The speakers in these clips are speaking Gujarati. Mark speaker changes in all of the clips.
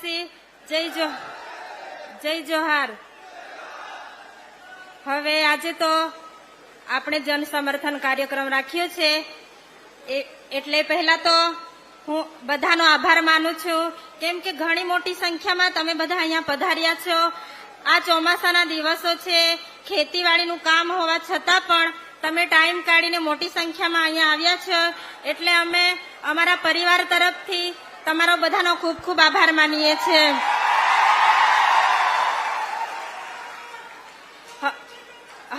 Speaker 1: આદિવાસી જય જો, જય જોહાર. હવે આજે તો આપણે જન સમર્થન કાર્યક્રમ રાખ્યો છે. એટલે પહેલા તો હું બધાનો આભાર માનું છું. કેમ કે ઘણી મોટી સંખ્યામાં તમે બધા અહીંયા પધાર્યા છો. આ ચોમાસાના દિવસો છે. ખેતીવાડીનું કામ હોવા છતાં પણ તમે ટાઈમ કાઢીને મોટી સંખ્યામાં અહીંયા આવ્યા છો. એટલે અમે અમારા પરિવાર તરફથી તમારો બધાનો ખૂબ ખૂબ આભાર માનીએ છીએ.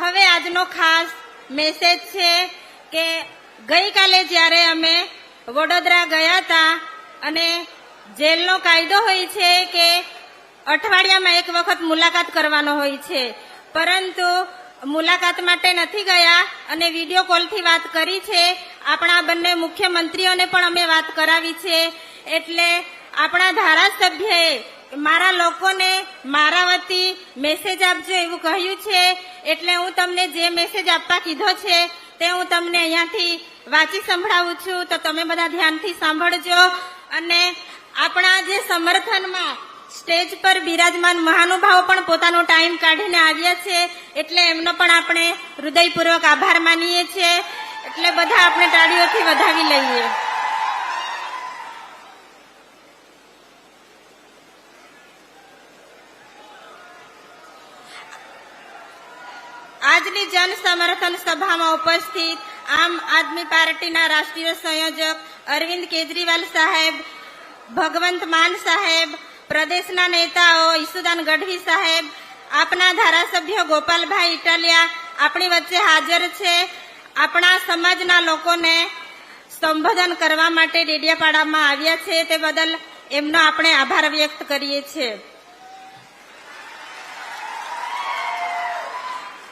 Speaker 1: હવે આજનો ખાસ મેસેજ છે કે ગઈકાલે જ્યારે અમે વડોદરા ગયા હતા અને જેલનો કાયદો હોય છે કે અઠવાડિયામાં એક વખત મુલાકાત કરવાનો હોય છે. પરંતુ મુલાકાત માટે નથી ગયા અને વીડિયો કોલથી વાત કરી છે. આપણા બંને મુખ્યમંત્રીઓને પણ અમે વાત કરાવી છે. એટલે આપણા ધારાસભ્યએ મારા લોકોને મારા વતી મેસેજ આપજો એવું કહ્યું છે. એટલે હું તમને જે મેસેજ આપવા કીધો છે તે હું તમને અહીંયાથી વાંચી સંભળાવું છું. તો તમે બધા ધ્યાનથી સાંભળજો. અને આપણા જે સમર્થનમાં સ્ટેજ પર બિરાજમાન મહાનુભાવો પણ પોતાનો ટાઈમ કાઢીને આવ્યા છે. એટલે એમનો પણ આપણે હૃદયપૂર્વક આભાર માનીએ છીએ. એટલે બધા આપણે તાળીઓથી વધાવી લઈએ. આજની જન સમર્થન સભામાં ઉપસ્થિત આમ આદમી પાર્ટીના રાષ્ટ્રીય સંયોજક અરવિંદ કેજરીવાલ સાહેબ, ભગવંત માન સાહેબ, પ્રદેશના નેતાઓ ઈસુદાન ગઢવી સાહેબ, આપના ધારાસભ્ય ગોપાલભાઈ ઇટાલિયા આપણી વચ્ચે હાજર છે. આપણા સમાજના લોકોને સંબોધન કરવા માટે ડેડિયાપાડામાં આવ્યા છે. તે બદલ એમનો આપણે આભાર વ્યક્ત કરીએ છીએ.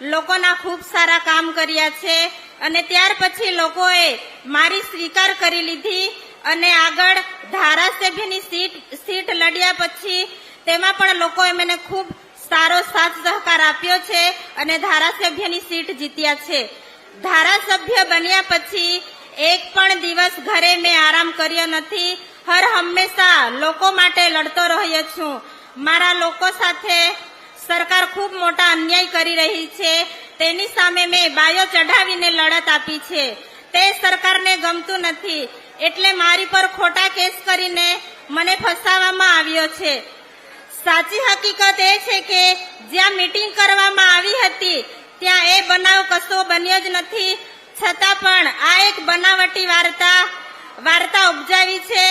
Speaker 1: લોકોના ખૂબ સારા કામ કર્યા છે અને ત્યાર પછી લોકોએ મારી સ્વીકાર કરી લીધી અને આગળ ધારાસભ્યની સીટ સીટ લડ્યા પછી તેમાં પણ લોકોએ મને ખૂબ સારો સાથ સહકાર આપ્યો છે અને ધારાસભ્યની સીટ જીત્યા છે. ધારાસભ્ય બન્યા પછી એક પણ દિવસ ઘરે મેં આરામ કર્યો નથી. હર હંમેશા લોકો માટે લડતો રહ્યો છું. મારા લોકો સાથે સરકાર ખૂબ મોટા અન્યાય કરી રહી છે. તેની સામે મેં બાયો ચઢાવીને લડત આપી છે. તે સરકારને ગમતું નથી. એટલે મારી પર ખોટા કેસ કરીને મને ફસાવવામાં આવ્યો છે. સાચી હકીકત એ છે કે જ્યાં મીટિંગ કરવામાં આવી હતી, ત્યાં એ બનાવ કશો બન્યો જ નથી. છતાં પણ આ એક બનાવટી વાર્તા વાર્તા ઉપજાવી છે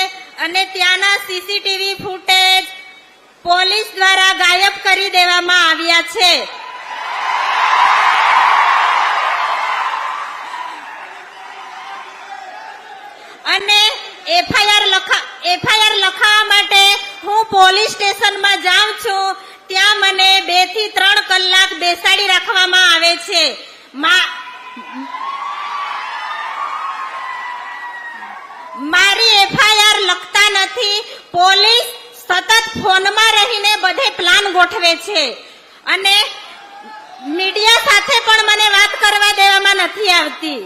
Speaker 1: અને ત્યાંના સીસીટીવી ફૂટેજ પોલીસ દ્વારા ગાયબ કરી દેવામાં આવ્યા છે. અને એફઆઈઆર લખા, એફઆઈઆર લખાવવા માટે હું પોલીસ સ્ટેશનમાં જાઉં છું, ત્યાં મને બેથી ત્રણ કલાક બેસાડી રાખવામાં આવે છે. મારી એફઆઈઆર લખતા નથી, પોલીસ સતત ફોનમાં રહીને બધે પ્લાન ગોઠવે છે. અને મીડિયા સાથે પણ મને વાત કરવા દેવામાં નથી આવતી.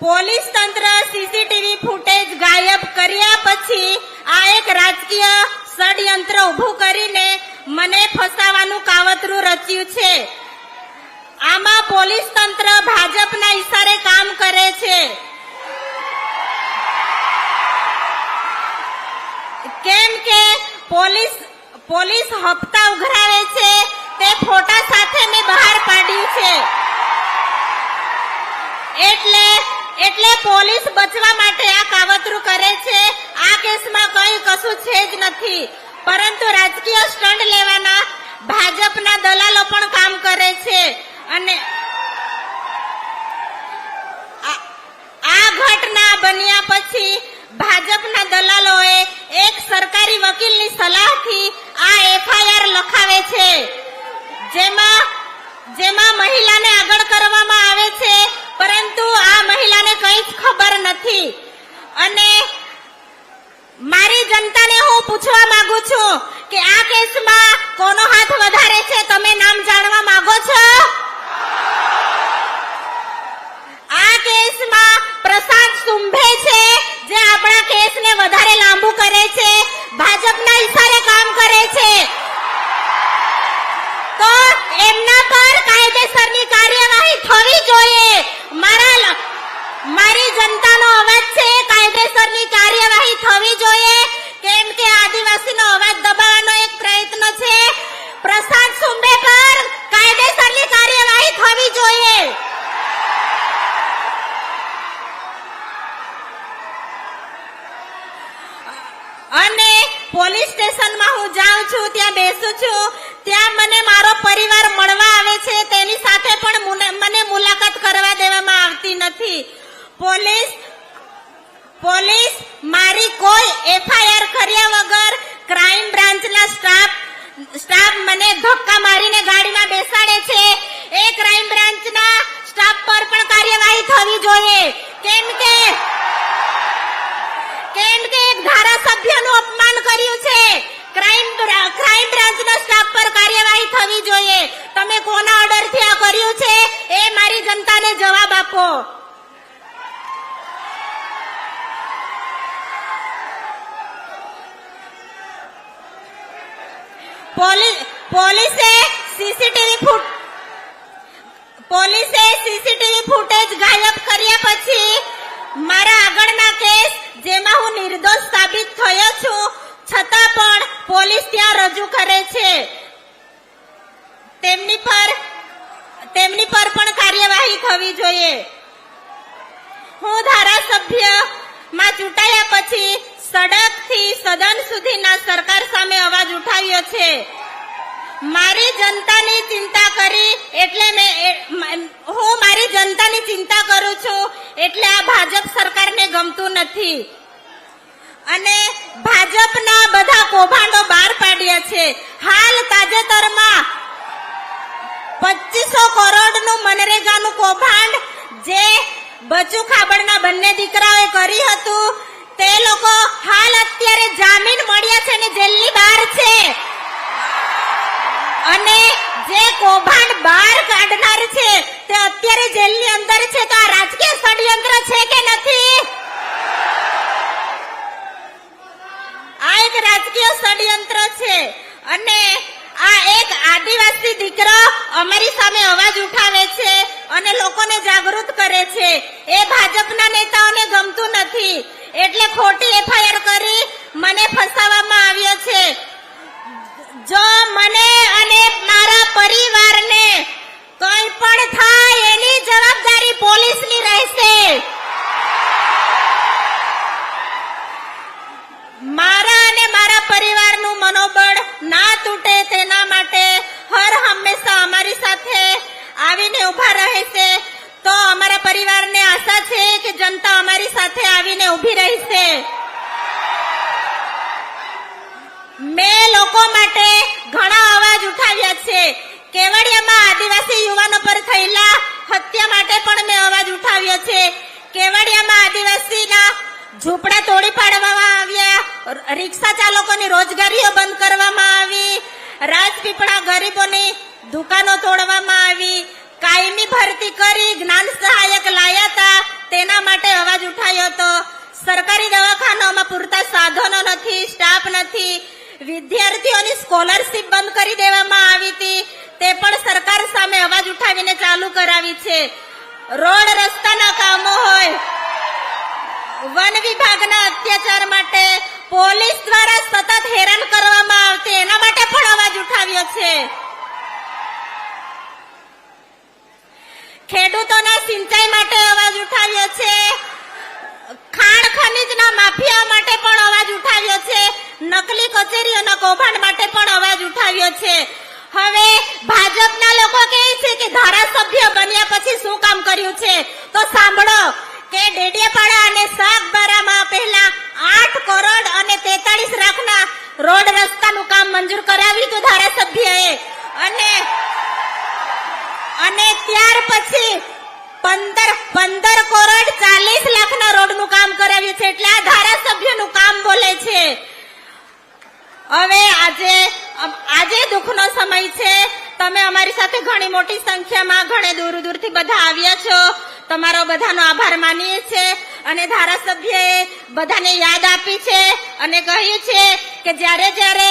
Speaker 1: પોલીસ તંત્ર સીસીટીવી ફૂટેજ ગાયબ કર્યા પછી આ એક રાજકીય ષડયંત્ર ઊભું કરીને મને ફસાવાનું કાવતરું રચ્યું છે. આમાં પોલીસ તંત્ર ભાજપના ઈશારે કામ કરે છે કેમ કે પોલીસ પોલીસ હપ્તા ઉઘરાવે છે. તે ફોટા સાથે મેં બહાર પાડ્યું છે. એટલે એટલે પોલીસ બચવા માટે આ કાવતરું કરે છે. આ કેસમાં કઈ કશું છે જ નથી. પરંતુ રાજકીય સ્ટંડ લેવાના ભાજપના દલાલો પણ કામ કરે છે. અને આ ઘટના બન્યા પછી ભાજપના દલાલોએ સરકારી વકીલની સલાહથી આ એફઆઈઆર લખાવે છે. જેમાં જેમાં મહિલાને આગળ કરવામાં આવે છે, પરંતુ આ મહિલાને કંઈ ખબર નથી. અને મારી જનતાને હું પૂછવા માંગુ છું કે આ કેસમાં કોનો હાથ વધારે છે, તમે નામ જાણવા માંગો છો? આ કેસમાં પ્રશાંત સુંભે છે, જે કેસને વધારે લાંબુ કરે છે, ભાજપના ઇશારે કામ કરે છે. તો એમના પર કાયદેસરની કાર્યવાહી થવી જોઈએ. મારા મારી જનતાનો અવાજ છે, કાયદેસરની કાર્યવાહી થવી જોઈએ. કેમ કે આદિવાસીનો અવાજ દબાવવાનો એક પ્રયત્ન છે. પ્રશાંત સુંબે પર કાયદેસરની કાર્યવાહી થવી જોઈએ અને પોલીસ સ્ટેશનમાં હું જાઉં ત્યાં બેસું છું. ત્યાં મને મારો પરિવાર મળવા આવે છે. તેની સાથે પણ મને મુલાકાત કરવા દેવામાં આવતી નથી. પોલીસ પોલીસ મારી કોઈ એફઆઈઆર કર્યા વગર ક્રાઇમ બ્રાન્ચના સ્ટાફ સ્ટાફ મને ધક્કા મારીને ગાડીમાં બેસાડે છે. એ ક્રાઇમ બ્રાન્ચના સ્ટાફ પર પણ કાર્યવાહી થવી જોઈએ. કેમ કે કેમ કે એક ધારાસભ્યનું અપમાન કર્યું છે. ક્રાઇમ ક્રાઇમ બ્રાન્ચના સ્ટાફ પર કાર્યવાહી થવી જોઈએ. તમે કોના ઓર્ડરથી આ કર્યું છે? એ મારી જનતાને જવાબ આપો. પોલીસે સીસીટીવી ફૂટ, પોલીસે સીસીટીવી ફૂટેજ ગાયબ કર્યા પછી મારા આગળના કેસ જેમાં હું નિર્દોષ સાબિત થયો છું છતાં પણ પોલીસ ત્યાં રજૂ કરે છે તેમની પર તેમની પર પણ કાર્યવાહી થવી જોઈએ હું ધારાસભ્યમાં ચૂંટાયા પછી સડકથી સદન સુધીના સરકાર સામે અવાજ ઉઠાવ્યો છે મારી જનતાની ચિંતા કરી એટલે મેં હું મારી જનતાની ચિંતા કરું છું એટલે આ ભાજપ સરકારને ગમતું નથી. અને ભાજપના બધા કૌભાંડો બહાર પાડ્યા છે. હાલ તાજેતરમાં પચીસો કરોડનું મનરેગાનું કૌભાંડ જે બચુ ખાબડના બંને દીકરાઓએ કરી હતું, તે લોકો હાલ અત્યારે જામીન મળ્યા છે ને જેલની બહાર છે. અને જે કૌભાંડ બહાર કાઢનાર છે, તે અત્યારે જેલની અંદર છે તો આ રાજકીય ષડયંત્ર છે કે નથી? આ એક રાજકીય ષડયંત્ર છે અને આ એક આદિવાસી દીકરો અમારી સામે અવાજ ઉઠાવે છે અને લોકોને જાગૃત કરે છે. એ ભાજપના નેતાઓને ગમતું નથી. એટલે ખોટી એફઆઈઆર કરી મને ફસાવવામાં આવ્યો છે. જો મને અને મારા પરિવારને કંઈ પણ થાય એની જવાબદારી પોલીસની રહેશે. મારા અને મારા પરિવારનું મનોબળ ના તૂટે તેના માટે હર હંમેશા અમારી સાથે આવીને ઊભા રહેશે. તો અમારા પરિવારને આશા છે કે જનતા અમારી સાથે આવીને ઊભી રહેશે. મેં લોકો માટે ઘણા અવાજ ઉઠાવ્યા છે. કેવડિયામાં આદિવાસી યુવાનો પર થયેલા હત્યા માટે પણ મેં અવાજ ઉઠાવ્યો છે. કેવડિયામાં આદિવાસીના ઝૂંપડા તોડી પાડવામાં આવ્યા રિક્ષા ચાલકોની રોજગારીઓ બંધ કરવામાં આવી, રાજપીપળા ગરીબોની દુકાનો તોડવામાં આવી, કાયમી ભરતી કરી જ્ઞાન સહાયક લાયા હતા તેના માટે અવાજ ઉઠાયો હતો. સરકારી દવાખાનામાં પૂરતા સાધનો નથી, સ્ટાફ નથી વિદ્યાર્થીઓની સ્કોલરશીપ બંધ કરી દેવામાં આવી હતી. તે પણ સરકાર સામે અવાજ ઉઠાવીને ચાલુ કરાવી છે. રોડ રસ્તાના કામો હોય. વન વિભાગના અત્યાચાર માટે પોલીસ દ્વારા સતત હેરાન કરવામાં આવતી. એના માટે પણ અવાજ ઉઠાવ્યો છે. ખેડૂતોના સિંચાઈ માટે અવાજ ઉઠાવ્યો છે. ખાણ ખનીજના માફિયા માટે પણ અવાજ ઉઠાવ્યો છે. નકલી કચેરીઓના કૌભાંડ માટે પણ અવાજ ઉઠાવ્યો છે. હવે ભાજપના લોકો કહે છે કે ધારાસભ્ય બન્યા પછી શું કામ કર્યું છે? તો સાંભળો કે ડેડિયાપાડા અને સાગબારામાં પહેલા આઠ કરોડ અને તેતાળીસ લાખના રોડ રસ્તાનું કામ મંજૂર કરાવ્યું હતું ધારાસભ્યએ. અને અને ત્યાર પછી પંદર પંદર કરોડ ચાલીસ લાખના રોડનું કામ કરાવ્યું છે. એટલે આ ધારાસભ્યનું કામ બોલે છે. હવે આજે આજે દુઃખનો સમય છે. તમે અમારી સાથે ઘણી મોટી સંખ્યામાં ઘણે દૂર દૂરથી બધા આવ્યા છો. તમારો બધાનો આભાર માનીએ છે અને ધારાસભ્યએ બધાને યાદ આપી છે અને કહ્યું છે કે જ્યારે જ્યારે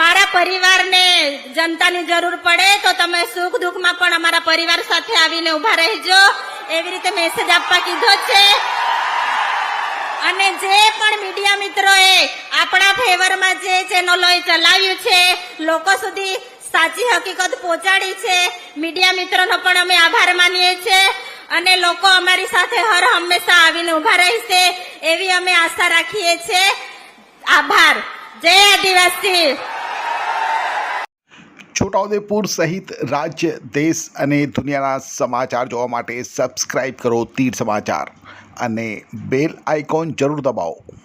Speaker 1: મારા પરિવારને જનતાની જરૂર પડે તો તમે સુખ દુઃખમાં પણ અમારા પરિવાર સાથે આવીને ઊભા રહેજો. એવી રીતે મેસેજ આપવા કીધો છે. અને જે પણ મીડિયા મિત્રોએ આપણા ફેવરમાં જે ચેનલોએ ચલાવ્યું છે, લોકો સુધી સાચી હકીકત પહોંચાડી છે. મીડિયા મિત્રોનો પણ અમે આભાર માનીએ છીએ અને લોકો અમારી સાથે હર હંમેશા આવીને ઊભા રહેશે એવી અમે આશા રાખીએ છીએ. આભાર. જય આદિવાસી.
Speaker 2: છોટાઉદેપુર સહિત રાજ્ય, દેશ અને દુનિયાના સમાચાર જોવા માટે સબસ્ક્રાઇબ કરો તીર સમાચાર અને બેલ આઇકોન જરૂર દબાવો.